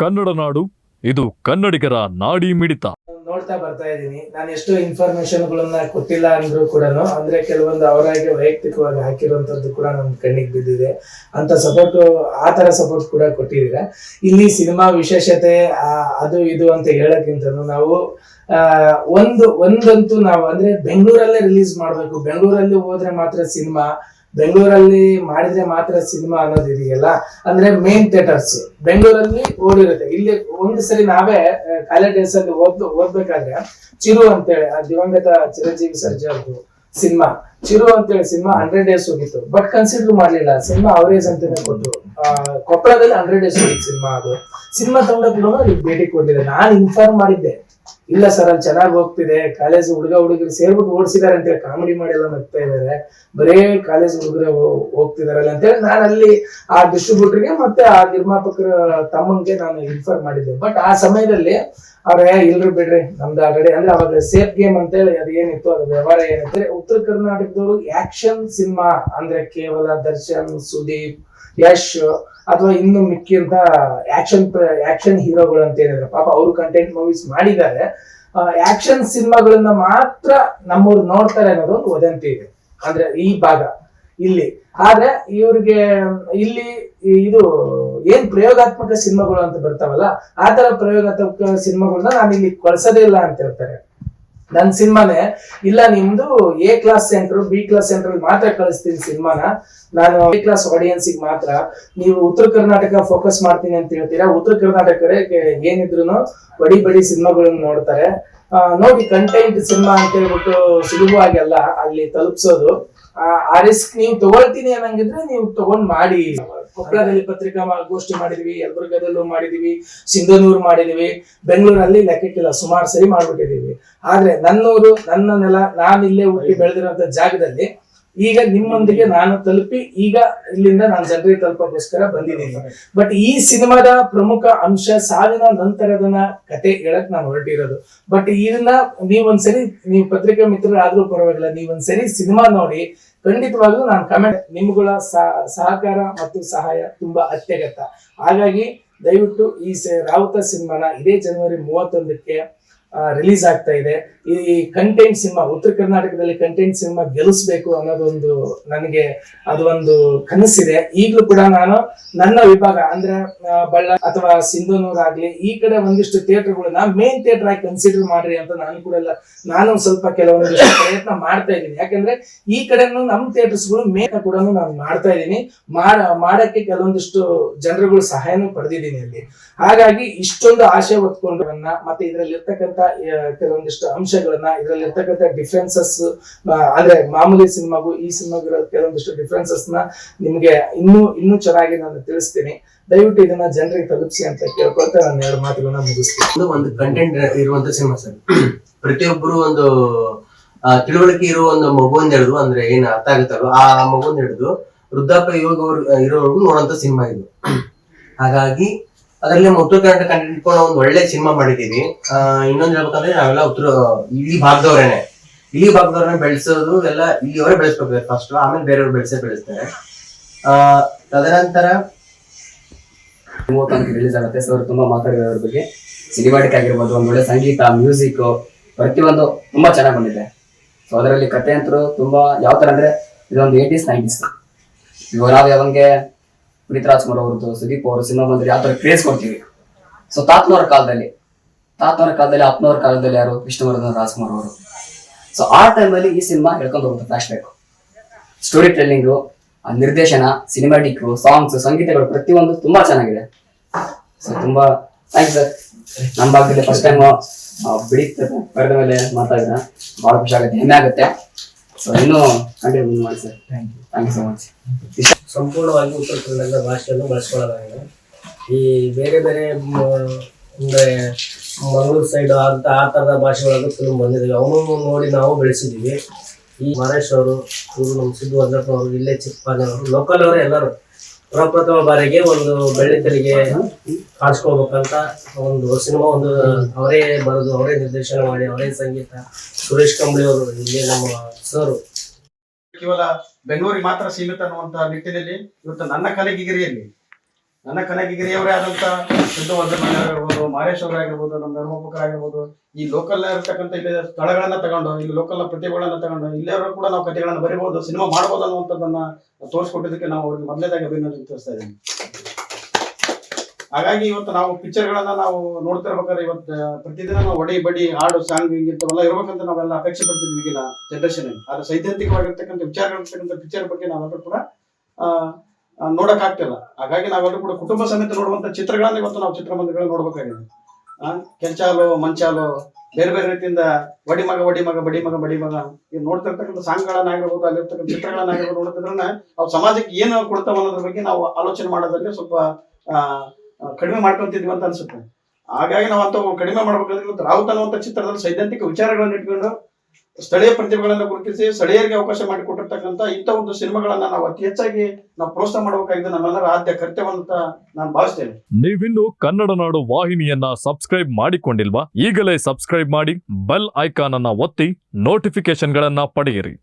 ಕನ್ನಡ ನಾಡು, ಇದು ಕನ್ನಡಿಗರ ನಾಡಿ ಮಿಡಿತ. ನೋಡ್ತಾ ಬರ್ತಾ ಇದ್ದೀನಿ. ನಾನು ಎಷ್ಟು ಇನ್ಫಾರ್ಮೇಶನ್ ಗಳನ್ನ ಕೊಟ್ಟಿಲ್ಲ ಅಂದ್ರೂ ಕೂಡ ಅಂದ್ರೆ ಕೆಲವೊಂದು ಅವರಾಗಿ ವೈಯಕ್ತಿಕವಾಗಿ ಹಾಕಿರುವಂತದ್ದು ಕೂಡ ನಮ್ ಕಣ್ಣಿಗೆ ಬಿದ್ದಿದೆ. ಅಂತ ಸಪೋರ್ಟ್ ಆ ತರ ಸಪೋರ್ಟ್ ಕೂಡ ಕೊಟ್ಟಿದ್ದೀರಾ? ಇಲ್ಲಿ ಸಿನಿಮಾ ವಿಶೇಷತೆ ಅದು ಇದು ಅಂತ ಹೇಳಕ್ಕಿಂತನೂ ನಾವು ಒಂದು, ಒಂದಂತೂ ನಾವು, ಅಂದ್ರೆ ಬೆಂಗಳೂರಲ್ಲೇ ರಿಲೀಸ್ ಮಾಡ್ಬೇಕು. ಬೆಂಗಳೂರಲ್ಲಿ ಹೋದ್ರೆ ಮಾತ್ರ ಸಿನಿಮಾ ಬೆಂಗಳೂರಲ್ಲಿ ಮಾಡಿದ್ರೆ ಮಾತ್ರ ಸಿನಿಮಾ ಅನ್ನೋದು ಇದೆಯಲ್ಲ? ಅಂದ್ರೆ ಮೇನ್ ಥಿಯೇಟರ್ಸ್ ಬೆಂಗಳೂರಲ್ಲಿ ಓಡಿರುತ್ತೆ. ಇಲ್ಲಿ ಒಂದು ಸರಿ ನಾವೇ ಕಾಲೇಜ್ ಡೇಸ್ ಅಲ್ಲಿ ಓದ್ ಓದ್ಬೇಕಾದ್ರೆ ಚಿರು ಅಂತೇಳಿ, ಆ ದಿವಂಗತ ಚಿರಂಜೀವಿ ಸರ್ಜಾ ಅವ್ರದ್ದು ಸಿನಿಮಾ. ಚಿರು ಅಂತೇಳಿ ಸಿನಿಮಾ ಹಂಡ್ರೆಡ್ ಡೇಸ್ ಹೋಗಿತ್ತು. ಬಟ್ ಕನ್ಸಿಡರ್ ಮಾಡ್ಲಿಲ್ಲ. ಸಿನಿಮಾ ಅವರೇಜ್ ಅಂತಾನೆ ಕೊಟ್ಟರು ಕೊಪ್ಪಳದಲ್ಲಿ ಹಂಡ್ರೆಡ್ ಡೇಸ್ ಹೋಗಿತ್ತು ಸಿನಿಮಾ ಅದು. ಸಿನಿಮಾ ತಂಡ ಕೂಡ ಭೇಟಿ ಕೊಟ್ಟಿದೆ ನಾನು ಇನ್ಫಾರ್ಮ್ ಮಾಡಿದ್ದೆ. ಇಲ್ಲ ಸರ್ ಅಲ್ಲಿ ಚೆನ್ನಾಗಿ ಹೋಗ್ತಿದೆ. ಕಾಲೇಜ್ ಹುಡುಗ ಹುಡುಗರು ಸೇರ್ಬಿಟ್ಟು ಓಡಿಸಿದಾರೆ ಅಂತೇಳಿ ಕಾಮಿಡಿ ಮಾಡಿ ಎಲ್ಲ ನಗ್ತಾ ಇದ್ದಾರೆ ಬರೇ ಕಾಲೇಜ್ ಹುಡುಗರು ಹೋಗ್ತಿದಾರಲ್ಲ ಅಂತೇಳಿ ನಾನು ಅಲ್ಲಿ ಆ ಡಿಸ್ಟ್ರಿಬ್ಯೂಟರ್ಗೆ ಮತ್ತೆ ಆ ನಿರ್ಮಾಪಕರ ತಮ್ಮಂಗೆ ನಾನು ಇನ್ಫಾರ್ಮ್ ಮಾಡಿದ್ದೆ. ಬಟ್ ಆ ಸಮಯದಲ್ಲಿ ಅವ್ರೆ, ಇಲ್ರಿ ಬಿಡ್ರಿ, ನಮ್ದು ಆಲ್ರೆಡಿ ಅಂದ್ರೆ ಅವಾಗ ಸೇಫ್ ಗೇಮ್ ಅಂತೇಳಿ ಅದು ಏನಿತ್ತು, ಅದು ವ್ಯವಹಾರ ಏನಂದ್ರೆ ಉತ್ತರ ಕರ್ನಾಟಕದವರು ಆಕ್ಷನ್ ಸಿನಿಮಾ ಅಂದ್ರೆ ಕೇವಲ ದರ್ಶನ್, ಸುದೀಪ್, ಯಶ್ ಅಥವಾ ಇನ್ನು ಮಿಕ್ಕಿಂತ ಆಕ್ಷನ್ ಆಕ್ಷನ್ ಹೀರೋಗಳು ಅಂತ ಏನಿದ್ರೆ ಪಾಪ ಅವರು ಕಂಟೆಂಟ್ ಮೂವೀಸ್ ಮಾಡಿದ್ದಾರೆ. ಆಕ್ಷನ್ ಸಿನಿಮಾಗಳನ್ನ ಮಾತ್ರ ನಮ್ಮವ್ರು ನೋಡ್ತಾರೆ ಅನ್ನೋದು ಒಂದು ವದಂತಿ ಇದೆ. ಅಂದ್ರೆ ಈ ಭಾಗ, ಇಲ್ಲಿ. ಆದ್ರೆ ಇವ್ರಿಗೆ, ಇಲ್ಲಿ ಇದು ಏನ್ ಪ್ರಯೋಗಾತ್ಮಕ ಸಿನಿಮಾಗಳು ಅಂತ ಬರ್ತಾವಲ್ಲ, ಆ ತರ ಪ್ರಯೋಗಾತ್ಮಕ ಸಿನಿಮಾಗಳನ್ನ ನಾನು ಇಲ್ಲಿ ಕಳ್ಸೋದೇ ಇಲ್ಲ ಅಂತ ಹೇಳ್ತಾರೆ. ನನ್ ಸಿನಿಮಾನೇ. ಇಲ್ಲ, ನಿಮ್ದು A class centre, B class centre ಮಾತ್ರ ಕಳಿಸ್ತೀನಿ ಸಿನಿಮಾನ. ನಾನು ಎ ಕ್ಲಾಸ್ ಆಡಿಯನ್ಸ್ ಮಾತ್ರ. ನೀವು ಉತ್ತರ ಕರ್ನಾಟಕ ಫೋಕಸ್ ಮಾಡ್ತೀನಿ ಅಂತ ಹೇಳ್ತೀರಾ? ಉತ್ತರ ಕರ್ನಾಟಕ ಏನಿದ್ರು ಬಡಿ ಬಡಿ ಸಿನಿಮಾಗಳನ್ನ ನೋಡ್ತಾರೆ. ನೋಡಿ ಕಂಟೆಂಟ್ ಸಿನಿಮಾ ಅಂತ ಹೇಳ್ಬಿಟ್ಟು ಸುಲಭವಾಗಿ ಅಲ್ಲ, ಅಲ್ಲಿ ತಲುಪಿಸೋದು. ಆ ರಿಸ್ಕ್ ನೀವು ತಗೊಳ್ತೀನಿ ಅನ್ನಂಗಿದ್ರೆ ನೀವು ತಗೊಂಡ್ ಮಾಡಿ. ಕೊಪ್ಪಳದಲ್ಲಿ ಪತ್ರಿಕಾ ಗೋಷ್ಠಿ ಮಾಡಿದ್ವಿ, ಯಲಬುರ್ಗದಲ್ಲೂ ಮಾಡಿದೀವಿ, ಸಿಂಧನೂರು ಮಾಡಿದೀವಿ, ಬೆಂಗಳೂರಲ್ಲಿ ಲೆಕ್ಕಕ್ಕಿಲ್ಲ ಸುಮಾರು ಸರಿ ಮಾಡ್ಬಿಟ್ಟಿದೀವಿ ಆದ್ರೆ ನನ್ನೂರು, ನನ್ನ ನೆಲ, ನಾನಿಲ್ಲೇ ಹುಟ್ಟಿ ಬೆಳೆದಿರುವಂತ ಜಾಗದಲ್ಲಿ ಈಗ ನಿಮ್ಮೊಂದಿಗೆ ನಾನು ತಲುಪಿ ಈಗ ಇಲ್ಲಿಂದ ನಾನು ಜನರಿಗೆ ತಲುಪೋಸ್ಕರ ಬಂದಿದ್ದೀನಿ. ಬಟ್ ಈ ಸಿನಿಮಾದ ಪ್ರಮುಖ ಅಂಶ ಸಾವಿನ ನಂತರದನ ಕತೆ ಹೇಳಕ್ ನಾನು ಹೊರಟಿರೋದು. ಬಟ್ ಇದನ್ನ ನೀವೊಂದ್ಸರಿ, ನೀವು ಪತ್ರಿಕಾ ಮಿತ್ರರಾದ್ರೂ ಪರವಾಗಿಲ್ಲ, ನೀವೊಂದ್ಸರಿ ಸಿನಿಮಾ ನೋಡಿ, ಖಂಡಿತವಾಗ್ಲೂ ನಾನು ಕಮೆಂಟ್ ನಿಮ್ಗಳ ಸಹ- ಸಹಕಾರ ಮತ್ತು ಸಹಾಯ ತುಂಬಾ ಅತ್ಯಗತ್ಯ. ಹಾಗಾಗಿ ದಯವಿಟ್ಟು ಈ ರಾವುತ ಸಿನಿಮಾನ ಇದೇ ಜನವರಿ ಮೂವತ್ತೊಂದಕ್ಕೆ ರಿಲೀಸ್ ಆಗ್ತಾ ಇದೆ. ಈ ಕಂಟೆಂಟ್ ಸಿನಿಮಾ, ಉತ್ತರ ಕರ್ನಾಟಕದಲ್ಲಿ ಕಂಟೆಂಟ್ ಸಿನಿಮಾ ಗೆಲ್ಲಿಸ್ಬೇಕು ಅನ್ನೋದೊಂದು ನನಗೆ ಅದು ಒಂದು ಕನಸಿದೆ. ಈಗಲೂ ಕೂಡ ನಾನು ನನ್ನ ವಿಭಾಗ ಅಂದ್ರೆ ಬಳ್ಳ ಬಳ್ಳಾರಿ ಅಥವಾ ಸಿಂಧನೂರ್ ಆಗ್ಲಿ, ಈ ಕಡೆ ಒಂದಿಷ್ಟು ಥಿಯೇಟರ್ಗಳನ್ನ ಮೇನ್ ಥಿಯೇಟರ್ ಆಗಿ ಕನ್ಸಿಡರ್ ಮಾಡ್ರಿ ಅಂತ ನಾನು ಕೂಡ ನಾನು ಸ್ವಲ್ಪ ಕೆಲವೊಂದಿಷ್ಟು ಪ್ರಯತ್ನ ಮಾಡ್ತಾ ಇದ್ದೀನಿ. ಯಾಕಂದ್ರೆ ಈ ಕಡೆನೂ ನಮ್ಮ ಥಿಯೇಟರ್ಸ್ಗಳು ಮೇನ್ ಕೂಡ ನಾನು ಮಾಡ್ತಾ ಇದ್ದೀನಿ. ಮಾಡ, ಮಾಡಕ್ಕೆ ಕೆಲವೊಂದಿಷ್ಟು ಜನರುಗಳು ಸಹಾಯನೂ ಪಡೆದಿದ್ದೀನಿ ಅಲ್ಲಿ. ಹಾಗಾಗಿ ಇಷ್ಟೊಂದು ಆಶೆ ಹೊತ್ಕೊಂಡವನ್ನ ಮತ್ತೆ ಇದರಲ್ಲಿ ಇರ್ತಕ್ಕಂಥ ಕೆಲವೊಂದಿಷ್ಟು ಅಂಶಗಳನ್ನ ಇದರಲ್ಲಿ ಇರ್ತಕ್ಕಂಥ ಡಿಫ್ರೆನ್ಸಸ್ ಅಂದ್ರೆ ಮಾಮೂಲಿ ಸಿನಿಮಾಗೂ ಈ ಸಿನಿಮಾಗಿರೋ ಕೆಲವೊಂದಿಷ್ಟು ಡಿಫ್ರೆನ್ಸಸ್ನ ನಿಮ್ಗೆ ಇನ್ನೂ ಇನ್ನೂ ಚೆನ್ನಾಗಿ ನಾನು ತಿಳಿಸ್ತೀನಿ. ದಯವಿಟ್ಟು ಇದನ್ನ ಜನರಿಗೆ ತಲುಪಿಸಿ ಅಂತ ಕೇಳ್ಕೊಳ್ತಾ ನಾನು ಎರಡು ಮಾತುಗಳನ್ನ ಮುಗಿಸ್ತೀನಿ. ಒಂದು ಕಂಟೆಂಟ್ ಇರುವಂತ ಸಿನಿಮಾ ಸರ್. ಪ್ರತಿಯೊಬ್ಬರು ಒಂದು ತಿಳುವಳಿಕೆ ಇರುವ ಒಂದು ಮಗುವನ್ನ ಹಿಡಿದು, ಅಂದ್ರೆ ಏನ್ ಅರ್ಥ ಆಗುತ್ತಲ್ವ? ಆ ಮಗುವನ್ನ ಹಿಡಿದು ವೃದ್ಧಾಪ್ಯ ಇವಾಗ ಇರೋವರೆಗೂ ನೋಡುವಂತ ಸಿನಿಮಾ ಇದು. ಹಾಗಾಗಿ ಅದರಲ್ಲಿ ಕರ್ನಾಟಕ ಕಂಡು ಹಿಡ್ಕೊಂಡು ಒಂದು ಒಳ್ಳೆ ಸಿನಿಮಾ ಮಾಡಿದೀವಿ ಇನ್ನೊಂದು ಹೇಳ್ಬೇಕಂದ್ರೆ ನಾವೆಲ್ಲ ಉತ್ತರ, ಇಲ್ಲಿ ಭಾಗದವ್ರೇನೆ. ಇಲ್ಲಿ ಭಾಗದವ್ರನ್ನ ಬೆಳೆಸೋದು ಎಲ್ಲ ಇಲ್ಲಿಯವರೇ ಬೆಳೆಸ್ಬೇಕು ಫಸ್ಟ್ ಆಮೇಲೆ ಬೇರೆಯವ್ರು ಬೆಳೆಸೇ ಬೆಳೆಸ್ತಾರೆ. ತದನಂತರ ರಿಲೀಸ್ ಆಗುತ್ತೆ. ಸೊ ತುಂಬಾ ಮಾತಾಡಿದ್ರು ಅದ್ರ ಬಗ್ಗೆ. ಸಿನಿಮಾಟಿಕ್ ಆಗಿರ್ಬೋದು, ಒಂದ್ ಒಳ್ಳೆ ಸಂಗೀತ ಮ್ಯೂಸಿಕ್ ಪ್ರತಿಯೊಂದು ತುಂಬಾ ಚೆನ್ನಾಗಿ ಬಂದಿದೆ. ಸೊ ಅದರಲ್ಲಿ ಕತೆ ಅಂತೂ ತುಂಬಾ ಯಾವ ತರ ಅಂದ್ರೆ, ಇದೊಂದು ಏಟೀಸ್ ನೈಂಟೀಸ್ ಇವಾಗ ನಾವು ಯಾವಂಗೆ ಪುನೀತ್ ರಾಜ್ಕುಮಾರ್ ಅವ್ರದ್ದು ಸುದೀಪ್ ಅವರು ಸಿನಿಮಾ ಬಂದ್ರೆ ಯಾವ ತರ ಕ್ರೇಜ್ ಕೊಡ್ತೀವಿ? ಸೊ ತಾತನವರ ಕಾಲದಲ್ಲಿ ತಾತನವರ ಕಾಲದಲ್ಲಿ, ಅಪ್ಪನವರ ಕಾಲದಲ್ಲಿ ಯಾರು? ವಿಷ್ಣುವರ್ಧನ್ ರಾಜ್ಕುಮಾರ್ ಅವರು. ಸೊ ಆ ಟೈಮಲ್ಲಿ ಈ ಸಿನಿಮಾ ಹೇಳ್ಕೊಂಡು ಹೋಗುತ್ತೆ ಫ್ಲಾಶ್ ಬ್ಯಾಕ್ ಸ್ಟೋರಿ ಟೆಲ್ಲಿಂಗು ನಿರ್ದೇಶನ ಸಿನಿಮಾಟಿಕ್ ಸಾಂಗ್ಸ್ ಸಂಗೀತಗಳು ಪ್ರತಿಯೊಂದು ತುಂಬಾ ಚೆನ್ನಾಗಿದೆ. ಸೊ ತುಂಬಾ ಥ್ಯಾಂಕ್ಸ್ ಸರ್ ನಮ್ಮ ಭಾಗದಲ್ಲಿ ಫಸ್ಟ್ ಟೈಮ್ ಕರೆದ ಮೇಲೆ ಮಾತಾಡಿದ ಬಹಳ ಖುಷಿ ಆಗುತ್ತೆ, ಹೆಮ್ಮೆ ಆಗುತ್ತೆ. ಸೊ ಇನ್ನೂ ಕಂಟಿನ್ಯೂ ಮಾಡಿ sir thank you thank you so much ಸಂಪೂರ್ಣವಾಗಿ ಉತ್ತರ ಕನ್ನಡ ಭಾಷೆಯನ್ನು ಬಳಸ್ಕೊಳ್ಳೋದಾಗಿದೆ. ಈ ಬೇರೆ ಬೇರೆ ಅಂದ್ರೆ ಮಂಗಳೂರು ಸೈಡ್ ಅಂತ ಆ ತರದ ಭಾಷೆಗಳಾಗ ಫಿಲ್ಮ್ ಬಂದಿದ್ದಾವೆ ಅವನು ನೋಡಿ ನಾವು ಬೆಳೆಸಿದ್ದೀವಿ. ಈ ಮಹೇಶ್ ಅವರು ಇವರು ನಮ್ಮ ಸಿದ್ದು ಅಂದ್ರಪ್ಪ ಅವರು ಇಲ್ಲೇ ಚಿಕ್ಕಪಾನವರು ಲೋಕಲ್ ಅವರೇ ಎಲ್ಲರೂ. ಪ್ರಪ್ರಥಮ ಬಾರಿಗೆ ಒಂದು ಬೆಳ್ಳಿ ತೆರಿಗೆ ಕಾಣಿಸ್ಕೋಬೇಕಂತ ಒಂದು ಸಿನಿಮಾ ಒಂದು ಅವರೇ ಬರೆದು ಅವರೇ ನಿರ್ದೇಶನ ಮಾಡಿ ಅವರೇ ಸಂಗೀತ. ಸುರೇಶ್ ಕಂಬಳಿ ಅವರು ಇಲ್ಲಿ ನಮ್ಮ ಸರ್ ಕೇವಲ ಬೆಂಗಳೂರಿಗೆ ಮಾತ್ರ ಸೀಮಿತ ಅನ್ನುವಂತಹ ನಿಟ್ಟಿನಲ್ಲಿ ಇವತ್ತು ನನ್ನ ಕಲಿಗಿರಿಯಲ್ಲಿ ನನ್ನ ಕನಕಗಿರಿಯವರೇ ಆದಂತ ಸಿದ್ಧವರ್ಧನ ಆಗಿರ್ಬೋದು ಮಾರೇಶ್ ಅವರಾಗಿರ್ಬೋದು ನಮ್ಮ ನಿರ್ಮಾಪಕರಾಗಿರ್ಬೋದು ಈ ಲೋಕಲ್ ಇರ್ತಕ್ಕಂಥ ಇಲ್ಲಿ ಸ್ಥಳಗಳನ್ನ ತಗೊಂಡು ಇಲ್ಲಿ ಲೋಕಲ್ ಪ್ರತಿಭೆಗಳನ್ನ ತಗೊಂಡು ಇಲ್ಲಿಯವರು ಕೂಡ ನಾವು ಕಥೆಗಳನ್ನ ಬರಿಬಹುದು ಸಿನಿಮಾ ಮಾಡಬಹುದು ಅನ್ನುವಂಥದ್ದನ್ನ ತೋರಿಸ್ಕೊಟ್ಟಿದ್ದಕ್ಕೆ ನಾವು ಅವ್ರಿಗೆ ಮೊದಲೇದಾಗಿ ಅಭಿನಂದನೆ ತಿಳಿಸ್ತಾ ಇದ್ದೀನಿ. ಹಾಗಾಗಿ ಇವತ್ತು ನಾವು ಪಿಕ್ಚರ್ಗಳನ್ನ ನಾವು ನೋಡ್ತಿರ್ಬೇಕಾದ್ರೆ ಇವತ್ತು ಪ್ರತಿದಿನ ನಾವು ಒಡಿ, ಬಡಿ, ಹಾಡು, ಸಾಂಗ್ ಇಂಥವೆಲ್ಲ ಇರ್ಬೇಕಂತ ನಾವೆಲ್ಲ ಅಪೇಕ್ಷೆ ಪಡ್ತಿದ್ವಿ ಈಗಿನ ಜನರೇಷನ್ ಆದ್ರೆ ಸೈದ್ಧಾಂತಿಕವಾಗಿರ್ತಕ್ಕಂಥ ವಿಚಾರಗಳಿರ್ತಕ್ಕಂಥ ಪಿಕ್ಚರ್ ಬಗ್ಗೆ ನಾವೆಲ್ಲರೂ ಕೂಡ ನೋಡಕ್ ಆಗ್ತಿಲ್ಲ. ಹಾಗಾಗಿ ನಾವೆಲ್ಲರೂ ಕೂಡ ಕುಟುಂಬ ಸಮೇತ ನೋಡುವಂತ ಚಿತ್ರಗಳನ್ನ ಇವತ್ತು ನಾವು ಚಿತ್ರಮಂದಿರಗಳನ್ನ ನೋಡ್ಬೇಕಾಗಿದೆ. ಆ, ಕೆಂಚಾಲು, ಮಂಚಾಲು, ಬೇರೆ ಬೇರೆ ರೀತಿಯಿಂದ ಬಡಿ ಮಗ ಬಡಿ ಮಗ ಬಡಿ ಮಗ ಬಡಿ ಮಗ ಈಗ ನೋಡ್ತಿರ್ತಕ್ಕಂಥ ಸಾಂಗ್ಗಳನ್ನಾಗಿರ್ಬೋದು ಅಲ್ಲಿರ್ತಕ್ಕಂಥ ಚಿತ್ರಗಳನ್ನಾಗಿರ್ಬೋದು ನೋಡ್ತಿದ್ರೆ ಅವು ಸಮಾಜಕ್ಕೆ ಏನು ಕೊಡ್ತಾವ ಅನ್ನೋದ್ರ ಬಗ್ಗೆ ನಾವು ಆಲೋಚನೆ ಮಾಡೋದ್ರಲ್ಲಿ ಸ್ವಲ್ಪ ಕಡಿಮೆ ಮಾಡ್ಕೊಂತಿದ್ವಿ ಅಂತ ಅನ್ಸುತ್ತೆ. ಹಾಗಾಗಿ ನಾವು ಅಂತ ಕಡಿಮೆ ಮಾಡ್ಬೇಕಂದ್ರೆ ಇವತ್ತು ರಾವುತ್ ಅನ್ನುವಂಥ ಚಿತ್ರದಲ್ಲಿ ಸೈದ್ಧಾಂತಿಕ ವಿಚಾರಗಳನ್ನು ಇಟ್ಕೊಂಡು ಸ್ಥಳೀಯ ಪ್ರತಿಭೆಗಳನ್ನು ಗುರುತಿಸಿ ಸ್ಥಳೀಯರಿಗೆ ಅವಕಾಶ ಮಾಡಿಕೊಟ್ಟಿರ್ತಕ್ಕಂಥ ಇಂಥ ಒಂದು ಸಿನಿಮಾಗಳನ್ನ ನಾವು ಅತಿ ಹೆಚ್ಚಾಗಿ ನಾವು ಪ್ರೋತ್ಸಾಹ ಮಾಡಬೇಕಾಗಿದೆ ನಮ್ಮೆಲ್ಲರ ಆದ್ಯ ಕರ್ತವ್ಯ ಅಂತ ನಾನು ಭಾವಿಸ್ತೇನೆ. ನೀವಿನ್ನು ಕನ್ನಡ ನಾಡು ವಾಹಿನಿಯನ್ನ ಸಬ್ಸ್ಕ್ರೈಬ್ ಮಾಡಿಕೊಂಡಿಲ್ವಾ? ಈಗಲೇ ಸಬ್ಸ್ಕ್ರೈಬ್ ಮಾಡಿ ಬೆಲ್ ಐಕಾನ್ ಅನ್ನ ಒತ್ತಿ ನೋಟಿಫಿಕೇಶನ್ಗಳನ್ನ ಪಡೆಯಿರಿ.